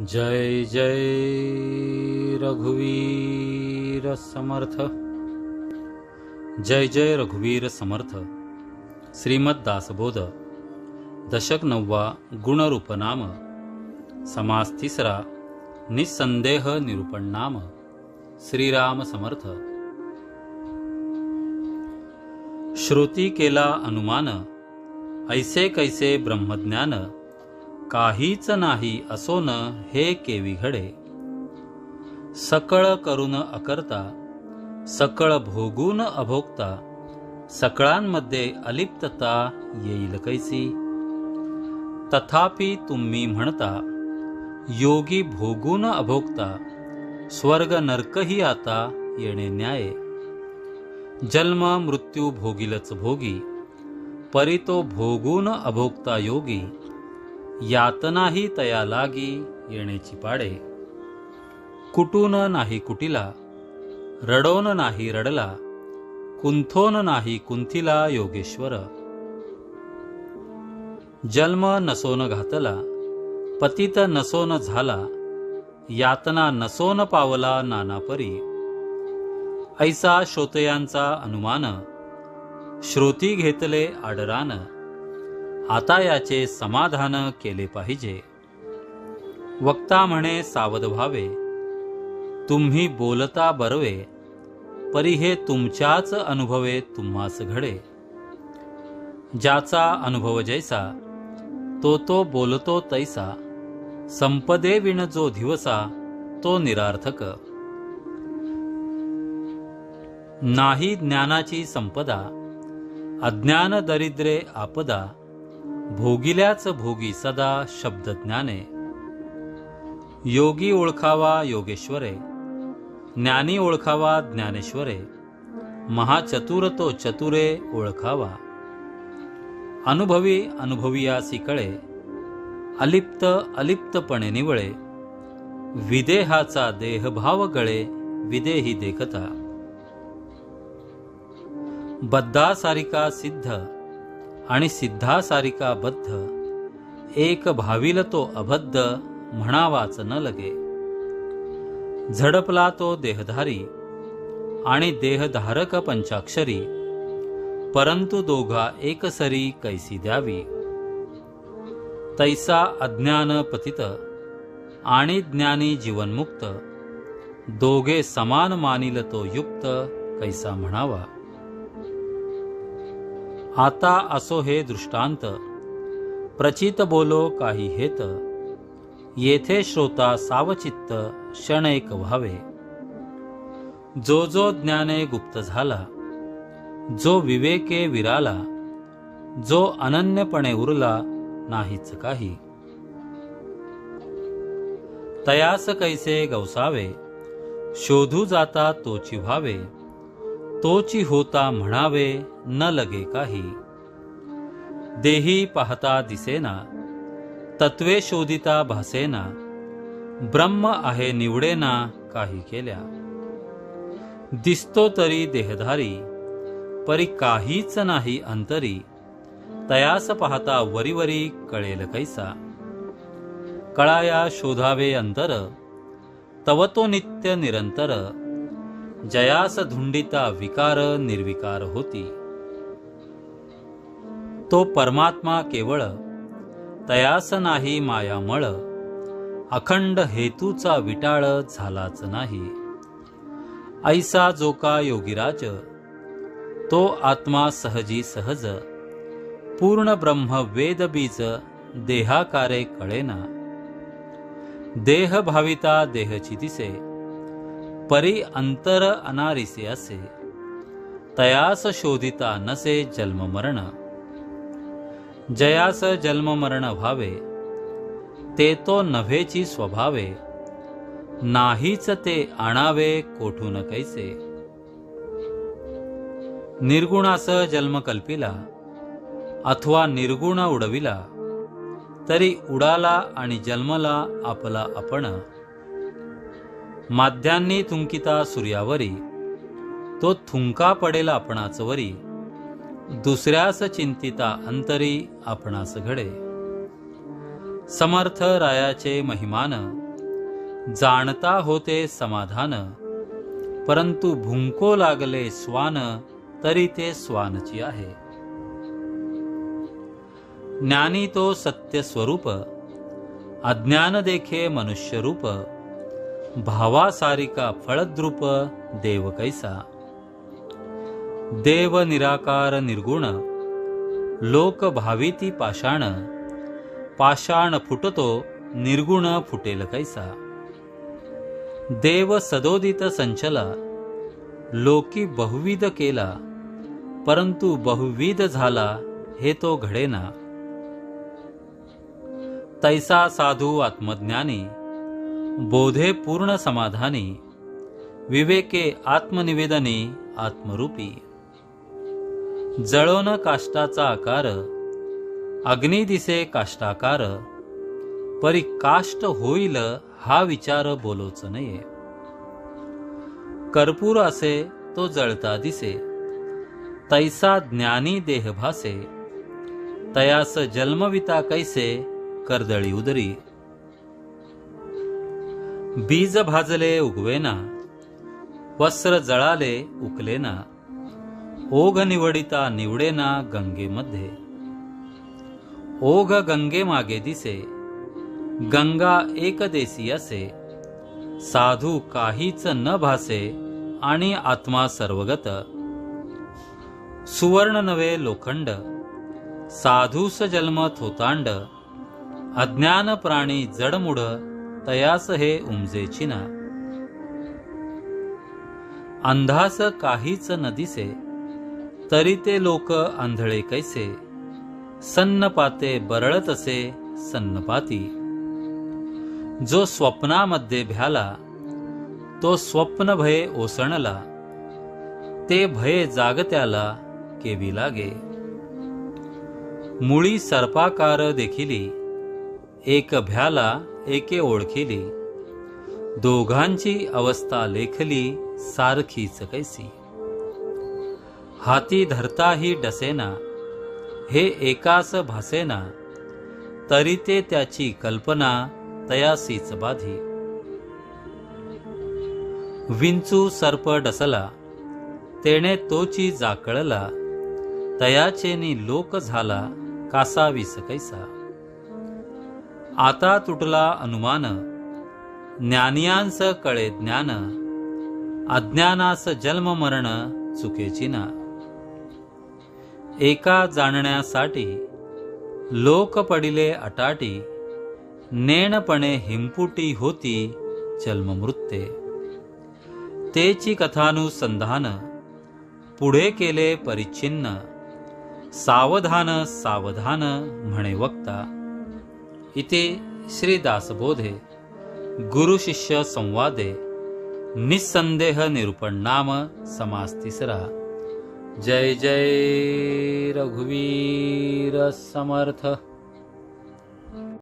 जय जय रघुवीर समर्थ। जय जय रघुवीर समर्थ। श्रीमद दासबोध। दशक नववा गुणरूपनाम समास तिसरा निसंदेह निरूपण नाम। श्रीराम समर्थ। श्रुती केला अनुमान। ऐसे कैसे ब्रह्मज्ञान। काहीच नाही असो न हे केवी घडे सकळ करून अकर्ता सकळ भोगून अभोगता सकळांमध्ये अलिप्तता येईल कैसी? तथापि तुम्ही म्हणता योगी भोगून अभोगता स्वर्ग नरकही आता येणे न्याय. जन्म मृत्यू भोगीलच भोगी परी तो भोगून अभोगता योगी यातनाही तया लागी येण्याची पाडे. कुटून नाही कुटीला रडोन नाही रडला कुंथोन नाही कुंथिला योगेश्वर. जन्म नसोन घातला पतित नसोन झाला यातना नसोन पावला नानापरी. ऐसा श्रोतयांचा अनुमान श्रोती घेतले आडरान. आता याचे समाधान केले पाहिजे. वक्ता म्हणे सावध व्हावे. तुम्ही बोलता बरवे परी हे तुमच्याच अनुभवे तुम्हास घडे. ज्याचा अनुभव जैसा तो तो बोलतो तैसा. संपदे विण जो दिवसा तो निरार्थक. नाही ज्ञानाची संपदा अज्ञान दरिद्रे आपदा भोगिल्याच भोगी सदा शब्द ज्ञाने योगी ओळखावा योगेश्वरे ज्ञानी ओळखावा ज्ञानेश्वरे महाचतुर तो चतुरे ओळखावा. अनुभवी अनुभवियासी कळे अलिप्त अलिप्तपणे निवळे विदेहाचा देहभाव गळे विदेही देखता. बद्धासारिका सिद्ध आणि सिद्धासारिका बद्ध एक भाविल तो अबद्ध म्हणावाच न लगे. झडपला तो देहधारी आणि देहधारक पंचाक्षरी परंतु दोघा एकसरी कैसी द्यावी. तैसा अज्ञान पतित आणि ज्ञानी जीवनमुक्त दोघे समान मानिल तो युक्त कैसा म्हणावा. आता असो हे दृष्टांत. प्रचित बोलो काही हेत. येथे श्रोता सावचित्त क्षण एक व्हावे. जो जो ज्ञाने गुप्त झाला जो विवेके विराला जो अनन्यपणे उरला नाहीच काही. तयास कैसे गवसावे शोधू जाता तोची व्हावे तोची होता म्हणावे न लगे काही. देही पाहता दिसेना तत्वे शोधिता भासेना ब्रह्म आहे निवडेना काही केल्या. दिसतो तरी देहधारी परी काहीच नाही अंतरी तयास पाहता वरीवरी कळेल कैसा. कळाया शोधावे अंतर तव तो नित्य निरंतर जयास धुंडिता विकार निर्विकार होती. तो परमात्मा केवळ तयास नाही मायामळ अखंड हेतूचा विटाळ झालाच नाही. ऐसा जो का योगीराज तो आत्मा सहजी सहज पूर्ण ब्रह्म वेद बीज देहाकारे कळेना. देह भाविता देहची दिसे परी अंतर अनारिसे असे। तयास शोधिता नसे जन्ममरण जयास जन्ममरण व्हावे ते तो नव्हेची स्वभावे नाहीच ते आणावे कोठून कैसे। निर्गुणास जन्म कल्पिला अथवा निर्गुण उडविला तरी उडाला आणि जन्मला आपला आपण माध्यांनी थुंकिता सूर्यावरी. तो थुंका पडेल आपणाच वरी दुसऱ्यास चिंतिता अंतरी आपणास घडे. समर्थ रायाचे महिमान. जाणता होते समाधान. परंतु भुंको लागले स्वान तरी ते स्वानची आहे. ज्ञानी तो सत्य स्वरूप अज्ञान देखे मनुष्य रूप भावासारिका फळद्रूप देव कैसा देव निराकार निर्गुण लोक भाविती पाषाण पाषाण फुटतो निर्गुण फुटेल कैसा। देव सदोदित संचला लोकी बहुविध केला परंतु बहुविध झाला हे तो घडेना। तैसा साधू आत्मज्ञानी बोधे पूर्ण समाधानी विवेके आत्मनिवेदने आत्मरूपी. जळोन काष्टाचा आकार अग्नी दिसे काष्टाकार परी काष्ट होईल हा विचार बोलोच नये. कर्पूर असे तो जळता दिसे तैसा ज्ञानी देह भासे तयास जन्मविता कैसे कर्दळी उदरी. बीज भाजले उगवेना वस्त्र जळाले उकलेना ओघ निवडिता निवडेना गंगेमध्ये ओघ गंगे मागे दिसे गंगा एकदेशी असे. साधू काहीच न भासे आणि आत्मा सर्वगत. सुवर्ण नवे लोखंड साधूस जन्म थोतांड अज्ञान प्राणी जडमुढ तयास हे उमजेची ना. अंधास काहीच न दिसे तरी ते लोक आंधळे कैसे सन्नपाते बरळत असे सन्नपाती जो स्वप्नामध्ये भ्याला तो स्वप्न भय ओसणला ते भय जागत्याला केवी लागे. मुळी सर्पाकार देखिली एक भ्याला एके ओळखिली. दोघांची अवस्था लेखली सारखीच कैसी. हाती धरताही डसेना हे एकास भासेना तरी ते त्याची कल्पना तयासीच बाधी. विंचू सर्प डसला तेने तोची जाकळला तयाचेनी लोक झाला कासावीस कैसा. आता तुटला अनुमान. ज्ञानियांस कळे ज्ञान. अज्ञानास जन्म मरण चुकेची ना. एका जाणण्यासाठी लोक पडिले अटाटी नेणपणे हिंपुटी होती जन्ममृत्ये तेची कथानुसंधान पुढे केले परिच्छिन्न. सावधान सावधान म्हणे वक्ता. इथे श्री दासबोधे गुरु शिष्य संवादे निसंदेह निरूपण नाम समास तिसरा जय जय रघुवीर समर्थ।